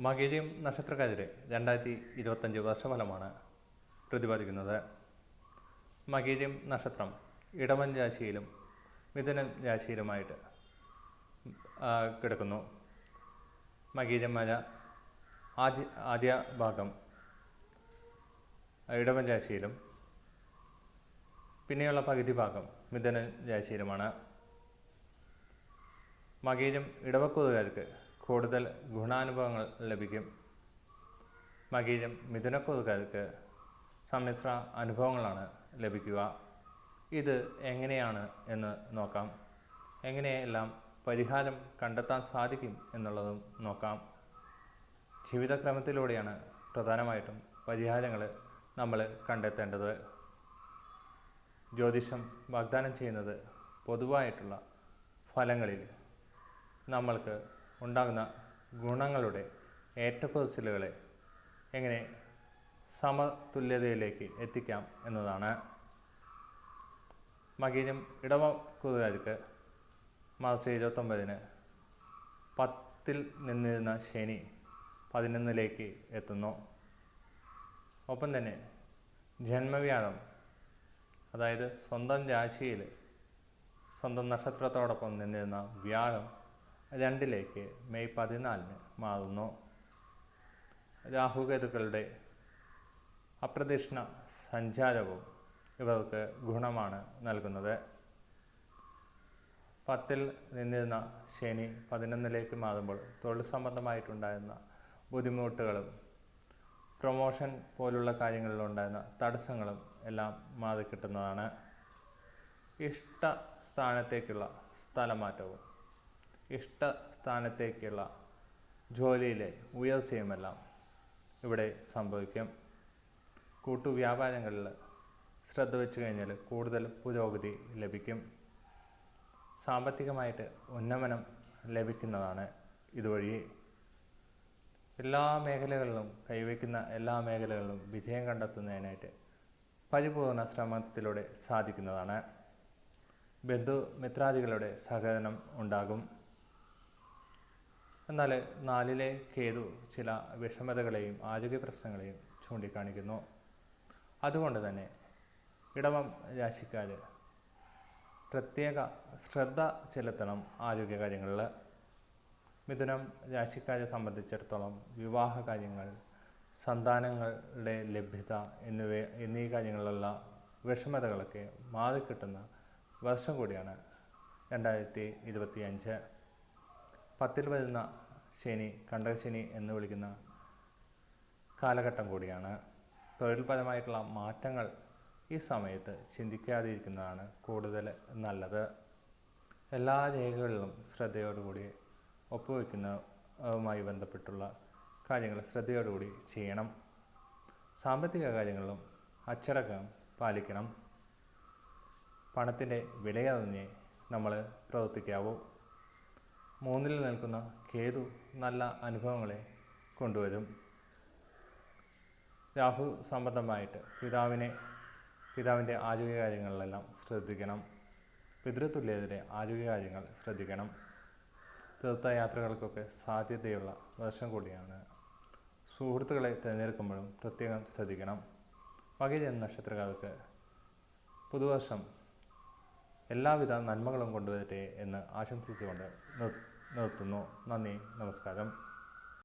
മകേരിയം നക്ഷത്രക്കാതിരെ രണ്ടായിരത്തി ഇരുപത്തഞ്ച് വർഷഫലമാണ് പ്രതിപാദിക്കുന്നത്. മകേരിയം നക്ഷത്രം ഇടവൻ രാശിയിലും മിഥുനൻ രാശിയിലുമായിട്ട് കിടക്കുന്നു. മകീരം മല ആദ്യ ആദ്യ ഭാഗം ഇടവൻ രാശിയിലും പിന്നെയുള്ള പകുതി ഭാഗം മിഥുനൻ രാശിയിലുമാണ്. മകീരം ഇടവക്കൊതുകാർക്ക് കൂടുതൽ ഗുണാനുഭവങ്ങൾ ലഭിക്കും. മകീരം മിഥുനക്കൊതുകൾക്ക് സമ്മിശ്ര അനുഭവങ്ങളാണ് ലഭിക്കുക. ഇത് എങ്ങനെയാണ് എന്ന് നോക്കാം. എങ്ങനെയെല്ലാം പരിഹാരം കണ്ടെത്താൻ സാധിക്കും എന്നുള്ളതും നോക്കാം. ജീവിതക്രമത്തിലൂടെയാണ് പ്രധാനമായിട്ടും പരിഹാരങ്ങൾ നമ്മൾ കണ്ടെത്തേണ്ടത്. ജ്യോതിഷം വാഗ്ദാനം ചെയ്യുന്നത് പൊതുവായിട്ടുള്ള ഫലങ്ങളിൽ നമ്മൾക്ക് ഉണ്ടാകുന്ന ഗുണങ്ങളുടെ ഏറ്റക്കുറച്ചിലുകളെ എങ്ങനെ സമതുല്യതയിലേക്ക് എത്തിക്കാം എന്നതാണ്. മകീരം ഇടവക്കുകാർക്ക് മാർച്ച് ഇരുപത്തൊമ്പതിന് പത്തിൽ നിന്നിരുന്ന ശനി പതിനൊന്നിലേക്ക് എത്തുന്നു. ഒപ്പം തന്നെ ജന്മവ്യാഴം അതായത് സ്വന്തം രാശിയിൽ സ്വന്തം നക്ഷത്രത്തോടൊപ്പം നിന്നിരുന്ന വ്യാഴം രണ്ടിലേക്ക് മെയ് പതിനാലിന് മാറുന്നു. രാഹുകേതുക്കളുടെ അപ്രദക്ഷിണ സഞ്ചാരവും ഇവർക്ക് ഗുണമാണ് നൽകുന്നത്. പത്തിൽ നിന്നിരുന്ന ശനി പതിനൊന്നിലേക്ക് മാറുമ്പോൾ തൊഴിൽ സംബന്ധമായിട്ടുണ്ടായിരുന്ന ബുദ്ധിമുട്ടുകളും പ്രൊമോഷൻ പോലുള്ള കാര്യങ്ങളിലുണ്ടായിരുന്ന തടസ്സങ്ങളും എല്ലാം മാറിക്കിട്ടുന്നതാണ്. ഇഷ്ട സ്ഥാനത്തേക്കുള്ള സ്ഥലമാറ്റവും ഇഷ്ട സ്ഥാനത്തേക്കുള്ള ജോലിയിലെ ഉയർച്ചയുമെല്ലാം ഇവിടെ സംഭവിക്കും. കൂട്ടുവ്യാപാരങ്ങളിൽ ശ്രദ്ധ വെച്ച് കഴിഞ്ഞാൽ കൂടുതൽ പുരോഗതി ലഭിക്കും. സാമ്പത്തികമായിട്ട് ഉന്നമനം ലഭിക്കുന്നതാണ് ഇതുവഴി. എല്ലാ മേഖലകളിലും കൈവയ്ക്കുന്ന എല്ലാ മേഖലകളിലും വിജയം കണ്ടെത്തുന്നതിനായിട്ട് പരിപൂർണ ശ്രമത്തിലൂടെ സാധിക്കുന്നതാണ്. ബന്ധു മിത്രാദികളുടെ സഹകരണം ഉണ്ടാകും. എന്നാൽ നാലിലെ കേതു ചില വിഷമതകളെയും ആരോഗ്യ പ്രശ്നങ്ങളെയും ചൂണ്ടിക്കാണിക്കുന്നു. അതുകൊണ്ട് തന്നെ ഇടവം രാശിക്കാർ പ്രത്യേക ശ്രദ്ധ ചെലുത്തണം ആരോഗ്യകാര്യങ്ങളിൽ മിഥുനം രാശിക്കാരെ സംബന്ധിച്ചിടത്തോളം വിവാഹ കാര്യങ്ങൾ സന്താനങ്ങളുടെ ലഭ്യത എന്നിവ എന്നീ കാര്യങ്ങളിലുള്ള വിഷമതകളൊക്കെ മാറിക്കിട്ടുന്ന വർഷം കൂടിയാണ് രണ്ടായിരത്തി ഇരുപത്തി അഞ്ച് പത്തിൽ വരുന്ന ശനി കണ്ടകശനി എന്ന് വിളിക്കുന്ന കാലഘട്ടം കൂടിയാണ്. തൊഴിൽപരമായിട്ടുള്ള മാറ്റങ്ങൾ ഈ സമയത്ത് ചിന്തിക്കാതിരിക്കുന്നതാണ് കൂടുതൽ നല്ലത്. എല്ലാ രേഖകളിലും ശ്രദ്ധയോടുകൂടി ഒപ്പുവെക്കുന്നതുമായി ബന്ധപ്പെട്ടുള്ള കാര്യങ്ങൾ ശ്രദ്ധയോടുകൂടി ചെയ്യണം. സാമ്പത്തിക കാര്യങ്ങളിലും അച്ചടക്കം പാലിക്കണം. പണത്തിന്റെ വിലയറിഞ്ഞ് നമ്മൾ പ്രവർത്തിക്കാവൂ. മൂന്നിൽ നിൽക്കുന്ന കേതു നല്ല അനുഭവങ്ങളെ കൊണ്ടുവരും. രാഹു സംബന്ധമായിട്ട് പിതാവിനെ പിതാവിന്റെ ആരോഗ്യകാര്യങ്ങളിലെല്ലാം ശ്രദ്ധിക്കണം. പിതൃതുല്യതയുടെ ആരോഗ്യകാര്യങ്ങൾ ശ്രദ്ധിക്കണം. തീർത്ഥയാത്രകൾക്കൊക്കെ സാധ്യതയുള്ള വർഷം കൂടിയാണ്. സുഹൃത്തുക്കളെ തിരഞ്ഞെടുക്കുമ്പോഴും പ്രത്യേകം ശ്രദ്ധിക്കണം. പകരം നക്ഷത്രക്കാർക്ക് പുതുവർഷം എല്ലാവിധ നന്മകളും കൊണ്ടുവരട്ടെ എന്ന് ആശംസിച്ചുകൊണ്ട് നിർ- നിർത്തുന്നു. നന്ദി. നമസ്കാരം.